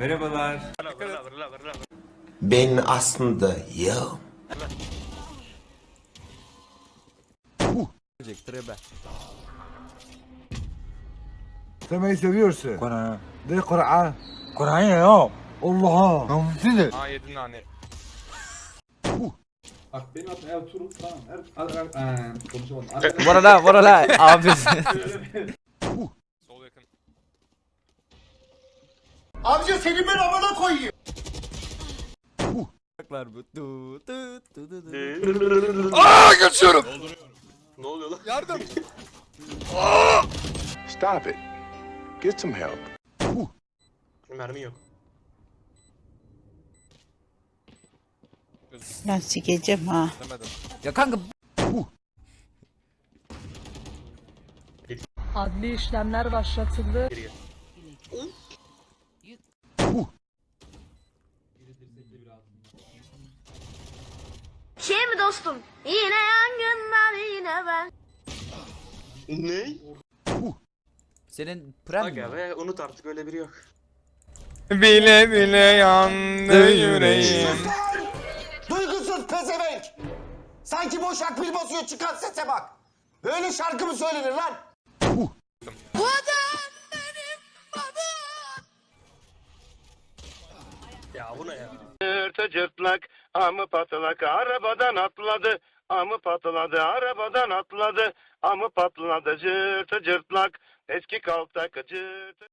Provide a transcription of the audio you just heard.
Merhabalar. Ben aslında ya. Semeyi seviyorsun. Kur'an. De Kur'an. Kur'an ya. Allah'a. Namusudur. Aa yedin nane. Bak benim adım Ertuğrul tamam. Er, er, er, er, konuşamadım. Arkadaşlar- Bora la bora la abi. Amca seni ben amına koyayım. bu. Du, du, du, du, du. Ne oluyor lan? Yardım. Stop it. Get some help. Mermi yok. Lan sikeceğim ha. Demedim. Ya kanka Adli işlemler başlatıldı. Şey mi dostum? Yine yangınlar yine ben. Ne? senin prem Aga be unut artık öyle biri yok. Bile bile yandı yüreğim. Duygusuz pezevenk. Sanki boş akbil basıyor çıkan sese bak. Böyle şarkı mı söylenir lan? Ya bu ne ya? Cırtı cırtlak amı patlak arabadan atladı. Amı patladı arabadan atladı. Amı patladı cırtı cırtlak. Eski kaltak cırtı.